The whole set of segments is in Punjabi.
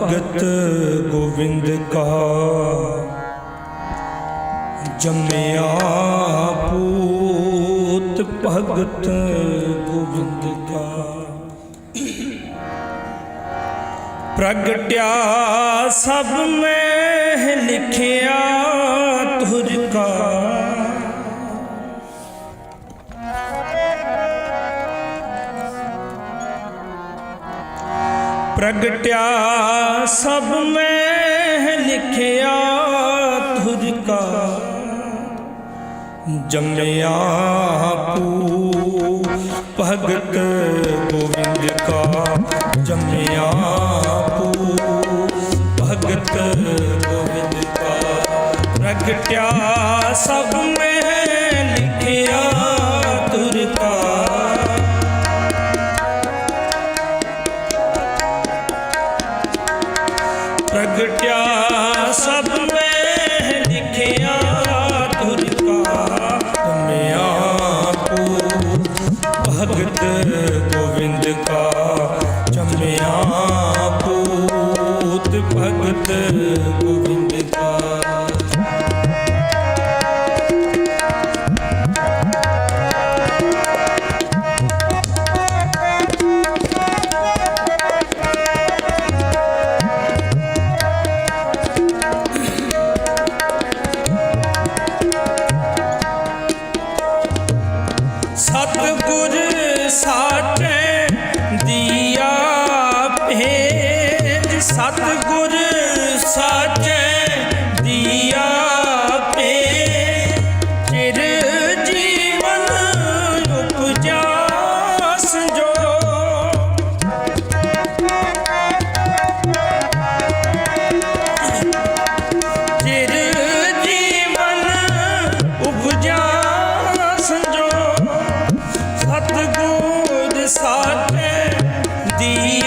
ਭਗਤ ਗੋਬਿੰਦ ਕਾ ਜੰਮਿਆ ਪੂਤ ਭਗਤ ਗੋਬਿੰਦ ਕਾ। ਪ੍ਰਗਟਿਆ ਸਭ ਮੈਂ ਲਿਖਿਆ ਤੁਰ ਕਾ। ਪ੍ਰਗਟਿਆ ਸਭ ਮੈਂ ਲਿਖਿਆ ਤੁਝ ਕਾ ਜੰਮਿਆ ਪੂ ਭਗਤ ਗੋਵਿੰਦ ਕਾ। ਜੰਮਿਆ ਪੂ ਭਗਤ ਗੋਵਿੰਦ ਕਾ। ਪ੍ਰਗਟਿਆ ਸਭ ਮੈਂ ਲਿਖਿਆ ਗੋਵਿੰਦ ਕਾ ਜੰਮਿਆ ਪੂਤ ਭਗਤ ਗੋਵਿੰਦ ਦੂਦ ਸਾਟੇ ਦੀ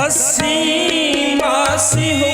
Assim se roubou.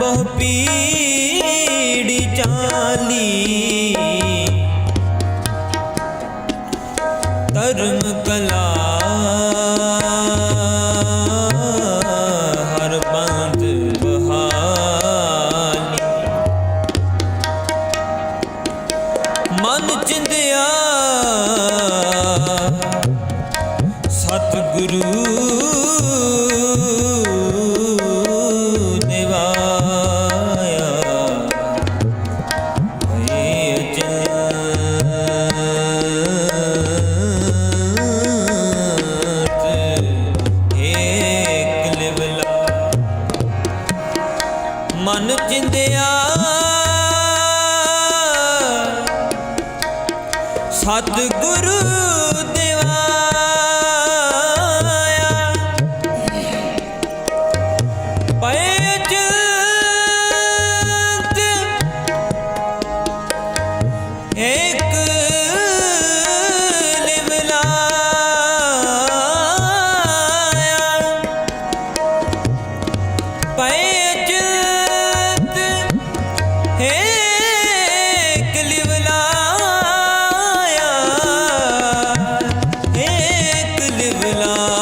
ਬਹੁ ਚਾਲੀ। ਧਰਮ ਕਲਾ। ਹਰ ਬੰਦ ਬਹਾਲੀ। ਮਨ ਚਿੰਦਿਆ। ਸਤਿਗੁਰੂ Yeah.